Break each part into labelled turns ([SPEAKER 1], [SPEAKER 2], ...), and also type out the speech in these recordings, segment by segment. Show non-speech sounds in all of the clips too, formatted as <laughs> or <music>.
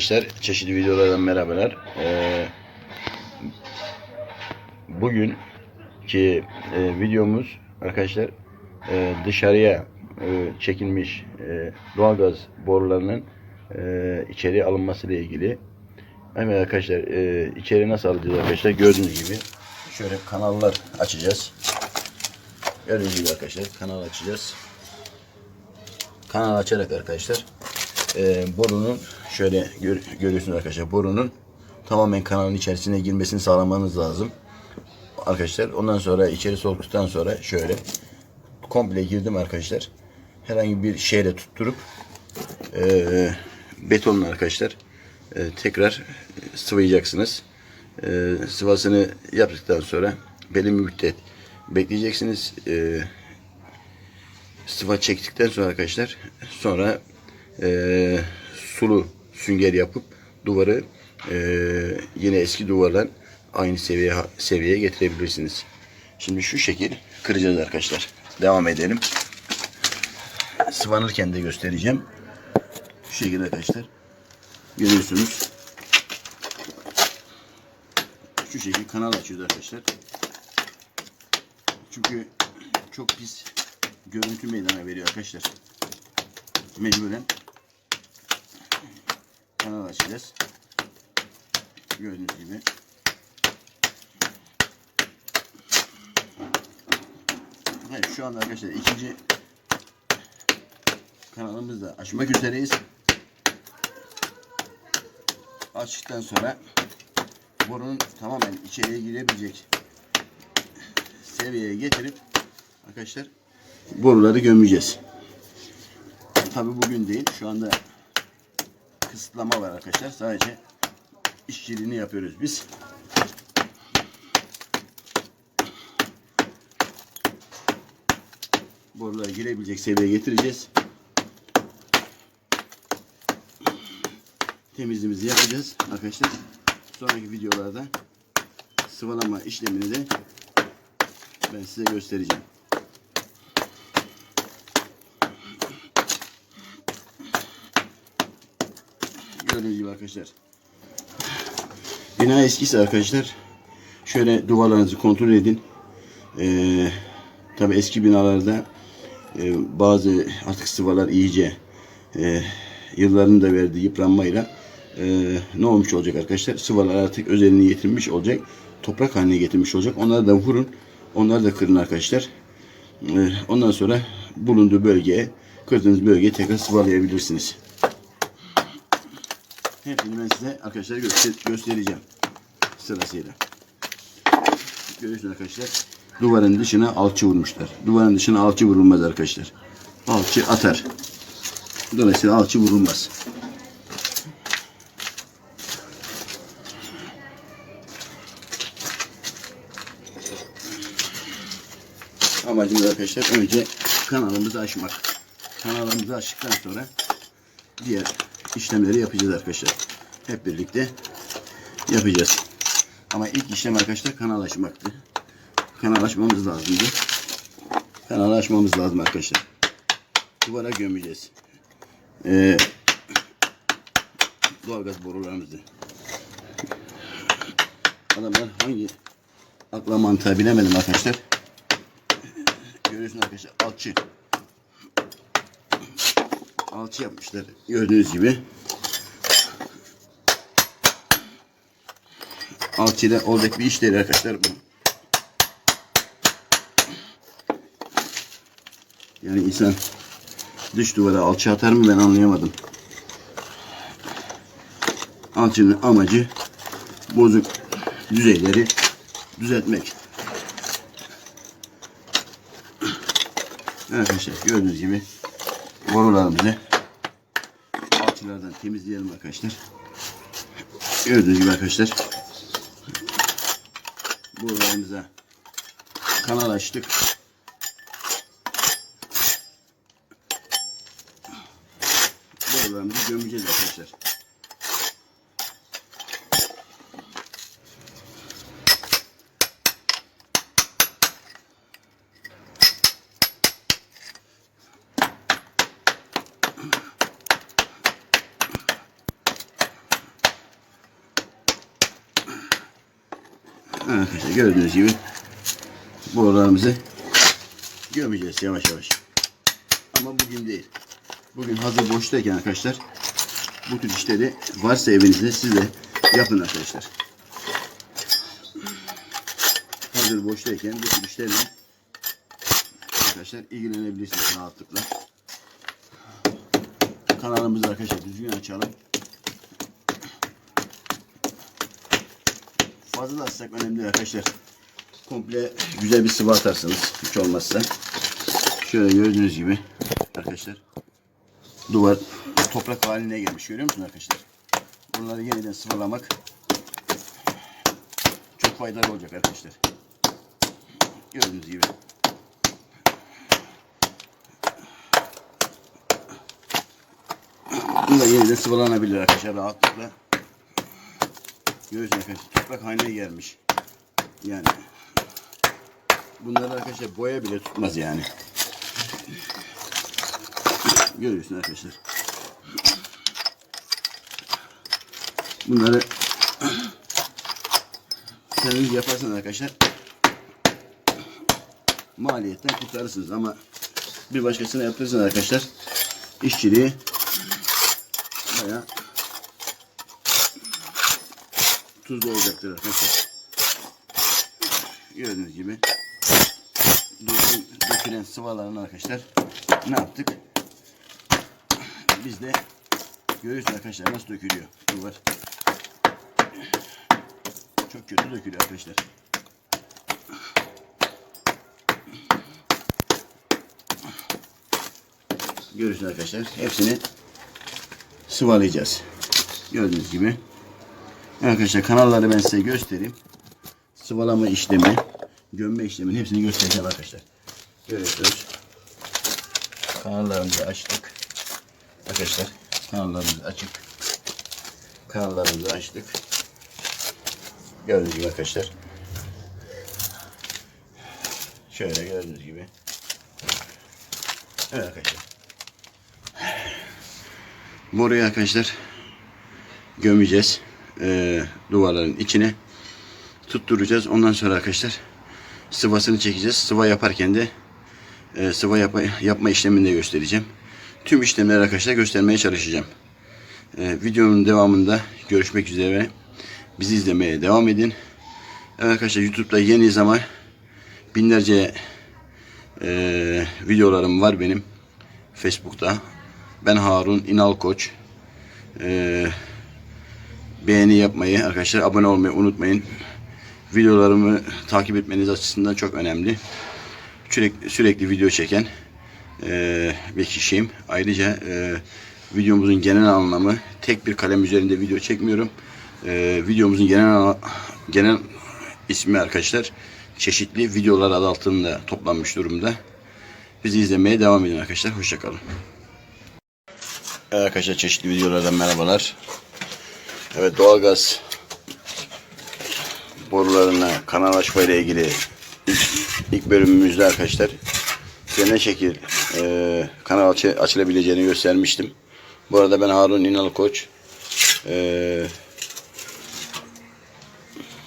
[SPEAKER 1] arkadaşlar, çeşitli videolardan merhabalar. Ee, bugünkü e, videomuz arkadaşlar e, dışarıya e, çekilmiş e, doğalgaz borularının e, içeri alınması ile ilgili. Evet arkadaşlar, e, içeri nasıl alacağız arkadaşlar? Gördüğünüz gibi şöyle kanallar açacağız. Gördüğünüz gibi arkadaşlar kanal açacağız. Kanal açarak arkadaşlar e, borunun şöyle gör, görüyorsunuz arkadaşlar borunun tamamen kanalın içerisine girmesini sağlamanız lazım. Arkadaşlar ondan sonra içeri soktuktan sonra şöyle komple girdim arkadaşlar. Herhangi bir şeyle tutturup e, betonla arkadaşlar e, tekrar sıvayacaksınız. E, sıvasını yaptıktan sonra belli bir müddet bekleyeceksiniz. E, sıva çektikten sonra arkadaşlar sonra e, sulu sünger yapıp duvarı e, yine eski duvardan aynı seviye seviyeye getirebilirsiniz. Şimdi şu şekil kıracağız arkadaşlar. Devam edelim. Sıvanırken de göstereceğim. Şu şekilde arkadaşlar. Görüyorsunuz. Şu şekilde kanal açıyoruz arkadaşlar. Çünkü çok pis görüntü meydana veriyor arkadaşlar. Mecburen kanal açacağız. Gördüğünüz gibi. Evet şu anda arkadaşlar ikinci kanalımızda açmak üzereyiz. Açtıktan sonra borunun tamamen içeriye girebilecek seviyeye getirip arkadaşlar boruları gömeceğiz. Tabi bugün değil. Şu anda kısıtlama var arkadaşlar. Sadece işçiliğini yapıyoruz biz. Boruları girebilecek seviyeye getireceğiz. Temizliğimizi yapacağız arkadaşlar. Sonraki videolarda sıvalama işlemini de ben size göstereceğim. Gördüğünüz gibi arkadaşlar. Bina eskisi arkadaşlar. Şöyle duvarlarınızı kontrol edin. Ee, Tabi eski binalarda e, bazı artık sıvalar iyice e, yılların da verdiği yıpranmayla e, ne olmuş olacak arkadaşlar? Sıvalar artık özelliğini yitirmiş olacak. Toprak haline getirmiş olacak. Onları da vurun. Onları da kırın arkadaşlar. E, ondan sonra bulunduğu bölgeye kırdığınız bölgeye tekrar sıvalayabilirsiniz. Hepsini ben size arkadaşlar göster göstereceğim sırasıyla. Görüyorsunuz arkadaşlar. Duvarın dışına alçı vurmuşlar. Duvarın dışına alçı vurulmaz arkadaşlar. Alçı atar. Dolayısıyla alçı vurulmaz. Amacımız arkadaşlar önce kanalımızı açmak. Kanalımızı açtıktan sonra diğer işlemleri yapacağız arkadaşlar. Hep birlikte yapacağız. Ama ilk işlem arkadaşlar kanal açmaktı. Kanal açmamız lazımdı. Kanal lazım arkadaşlar. Duvara gömeceğiz. Ee, doğalgaz borularımızı. Adamlar hangi akla mantığa bilemedim arkadaşlar. Görüyorsunuz arkadaşlar alçı alçı yapmışlar. Gördüğünüz gibi. Alçıyla olacak bir iş değil arkadaşlar bu. Yani insan dış duvara alçı atar mı ben anlayamadım. Alçının amacı bozuk düzeyleri düzeltmek. Arkadaşlar gördüğünüz gibi borularımızı alçılardan temizleyelim arkadaşlar. Gördüğünüz gibi arkadaşlar borularımıza kanal açtık. Borularımızı gömeceğiz arkadaşlar. Arkadaşlar gördüğünüz gibi borularımızı gömeceğiz yavaş yavaş. Ama bugün değil. Bugün hazır boştayken arkadaşlar bu tür işleri varsa evinizde siz de yapın arkadaşlar. Hazır boştayken bu tür işlerle arkadaşlar ilgilenebilirsiniz rahatlıkla. Kanalımızı arkadaşlar düzgün açalım. Fazla da açsak önemli değil arkadaşlar. Komple güzel bir sıvı atarsınız hiç olmazsa. Şöyle gördüğünüz gibi arkadaşlar duvar toprak haline gelmiş görüyor musunuz arkadaşlar? Bunları yeniden sıvılamak çok faydalı olacak arkadaşlar. Gördüğünüz gibi. Bunlar yeniden sıvılanabilir arkadaşlar rahatlıkla. Görüyorsunuz arkadaşlar toprak haline gelmiş. Yani bunları arkadaşlar boya bile tutmaz yani. Görüyorsunuz arkadaşlar. Bunları kendiniz yaparsanız arkadaşlar maliyetten kurtarırsınız ama bir başkasına yaptırırsanız arkadaşlar işçiliği bayağı tuzlu olacaktır arkadaşlar. Gördüğünüz gibi duvarın dökülen sıvalarını arkadaşlar ne yaptık? Biz de görüyorsunuz arkadaşlar nasıl dökülüyor duvar. Çok kötü dökülüyor arkadaşlar. Görüyorsunuz arkadaşlar. Hepsini sıvalayacağız. Gördüğünüz gibi. Arkadaşlar kanalları ben size göstereyim. Sıvalama işlemi, gömme işlemini hepsini göstereceğim arkadaşlar. Görüyorsunuz. Kanallarımızı açtık. Arkadaşlar kanallarımız açık. Kanallarımızı açtık. Gördüğünüz gibi arkadaşlar. Şöyle gördüğünüz gibi. Evet arkadaşlar. Boruyu arkadaşlar gömeceğiz. Ee, duvarların içine tutturacağız. Ondan sonra arkadaşlar sıvasını çekeceğiz. Sıva yaparken de e, sıva yapma, yapma işlemini de göstereceğim. Tüm işlemleri arkadaşlar göstermeye çalışacağım. Ee, videonun devamında görüşmek üzere. Bizi izlemeye devam edin. Evet arkadaşlar YouTube'da yeni zaman binlerce e, videolarım var benim. Facebook'ta. Ben Harun İnal Koç. Ee, beğeni yapmayı arkadaşlar abone olmayı unutmayın. Videolarımı takip etmeniz açısından çok önemli. Sürekli, sürekli video çeken e, bir kişiyim. Ayrıca e, videomuzun genel anlamı tek bir kalem üzerinde video çekmiyorum. E, videomuzun genel genel ismi arkadaşlar çeşitli videolar adı altında toplanmış durumda. Bizi izlemeye devam edin arkadaşlar. Hoşçakalın. Arkadaşlar çeşitli videolardan merhabalar. Evet doğalgaz borularına kanal açma ile ilgili ilk, ilk bölümümüzde arkadaşlar size ne şekil e, kanal açı, açılabileceğini göstermiştim. Bu arada ben Harun İnal Koç. E,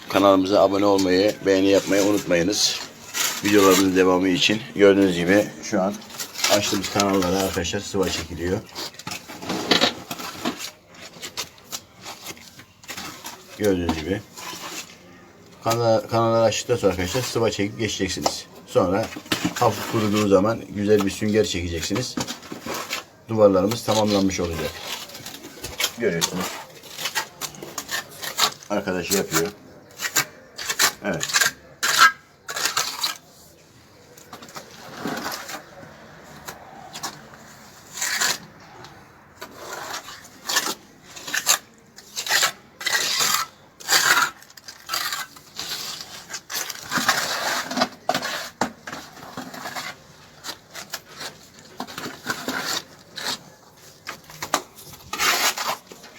[SPEAKER 1] kanalımıza abone olmayı, beğeni yapmayı unutmayınız. Videolarımızın devamı için gördüğünüz gibi şu an açtığımız kanallara arkadaşlar sıva çekiliyor. Gördüğünüz gibi. Kanal, kanalları açtıktan sonra arkadaşlar sıva çekip geçeceksiniz. Sonra hafif kuruduğu zaman güzel bir sünger çekeceksiniz. Duvarlarımız tamamlanmış olacak. Görüyorsunuz. Arkadaş yapıyor. Evet.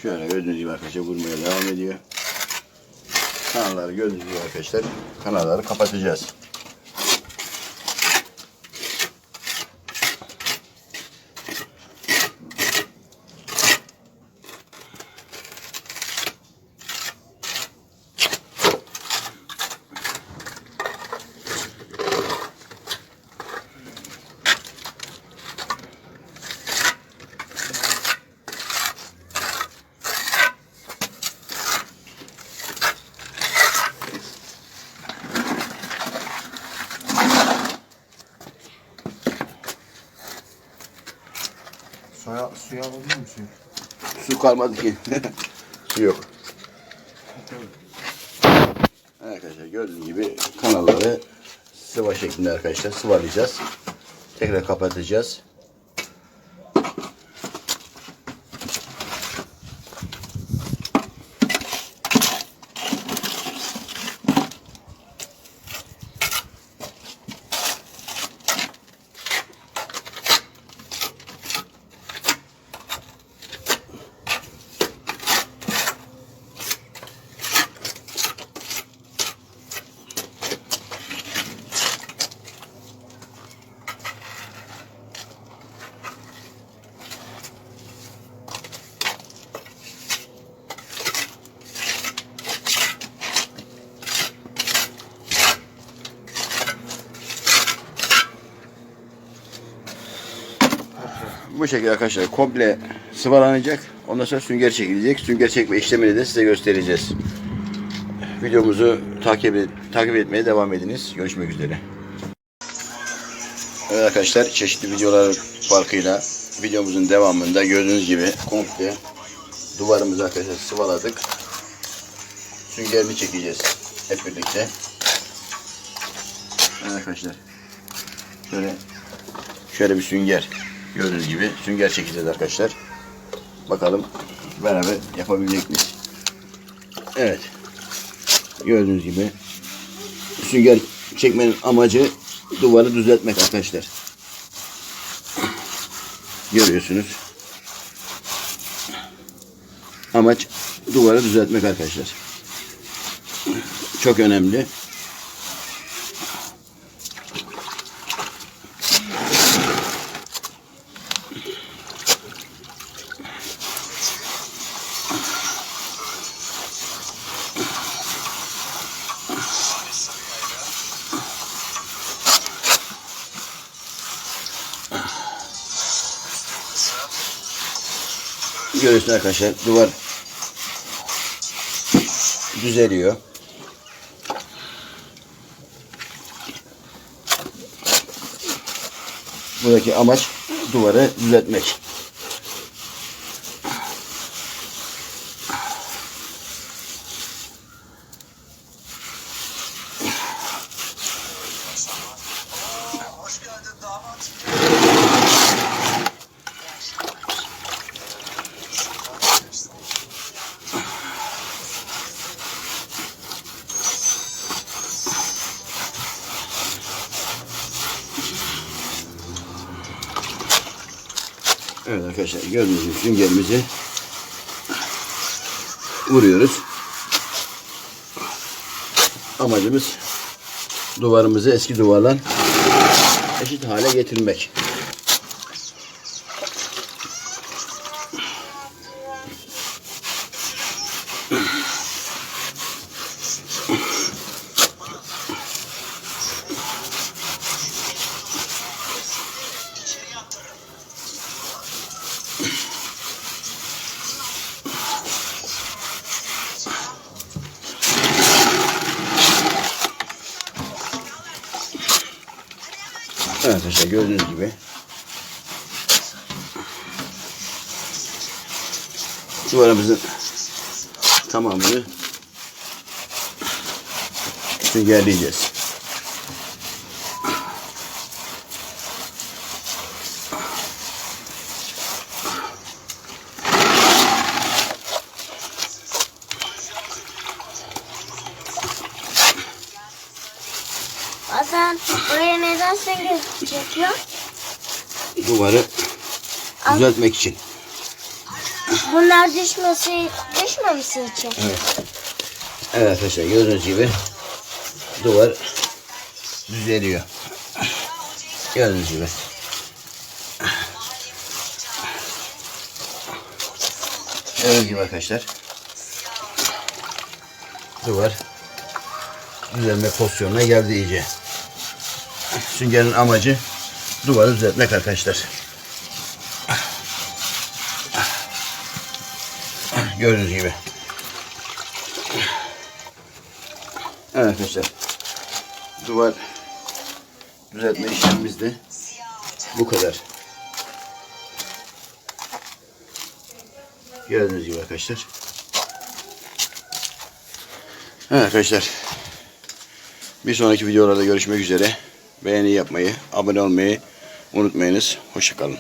[SPEAKER 1] Şöyle gördüğünüz gibi arkadaşlar vurmaya devam ediyor. Kanalları gördüğünüz arkadaşlar kanalları kapatacağız.
[SPEAKER 2] Suya alabilir misin?
[SPEAKER 1] Su kalmadı ki. <laughs> Su yok. Arkadaşlar gördüğünüz gibi kanalları sıva şeklinde arkadaşlar sıvalayacağız. Tekrar kapatacağız. Bu şekilde arkadaşlar komple sıvalanacak. Ondan sonra sünger çekilecek. Sünger çekme işlemini de size göstereceğiz. Videomuzu takip, takip etmeye devam ediniz. Görüşmek üzere. Evet arkadaşlar çeşitli videolar farkıyla videomuzun devamında gördüğünüz gibi komple duvarımızı arkadaşlar sıvaladık. Süngerini çekeceğiz hep birlikte. Evet arkadaşlar. Şöyle şöyle bir sünger gördüğünüz gibi sünger çekeceğiz arkadaşlar. Bakalım beraber yapabilecek miyiz? Evet. Gördüğünüz gibi sünger çekmenin amacı duvarı düzeltmek arkadaşlar. Görüyorsunuz. Amaç duvarı düzeltmek arkadaşlar. Çok önemli. Görüyorsunuz arkadaşlar duvar düzeliyor. Buradaki amaç duvarı düzeltmek. Evet arkadaşlar gördüğünüz gibi süngerimizi vuruyoruz. Amacımız duvarımızı eski duvarla eşit hale getirmek. Arkadaşlar gördüğünüz gibi duvarımızın tamamını.
[SPEAKER 3] Hasan buraya neden sünger çekiyor?
[SPEAKER 1] Duvarı düzeltmek için.
[SPEAKER 3] Bunlar düşmesi, düşmemesi için.
[SPEAKER 1] Evet. Evet arkadaşlar gördüğünüz gibi duvar düzeliyor. Gördüğünüz gibi. Gördüğünüz gibi arkadaşlar. Duvar düzelme pozisyonuna geldi iyice. Süngerin amacı duvarı düzeltmek arkadaşlar. Gördüğünüz gibi. Evet arkadaşlar. Duvar düzeltme işlemimiz de bu kadar. Gördüğünüz gibi arkadaşlar. Evet arkadaşlar. Bir sonraki videolarda görüşmek üzere. Beğeni yapmayı, abone olmayı unutmayınız. Hoşçakalın.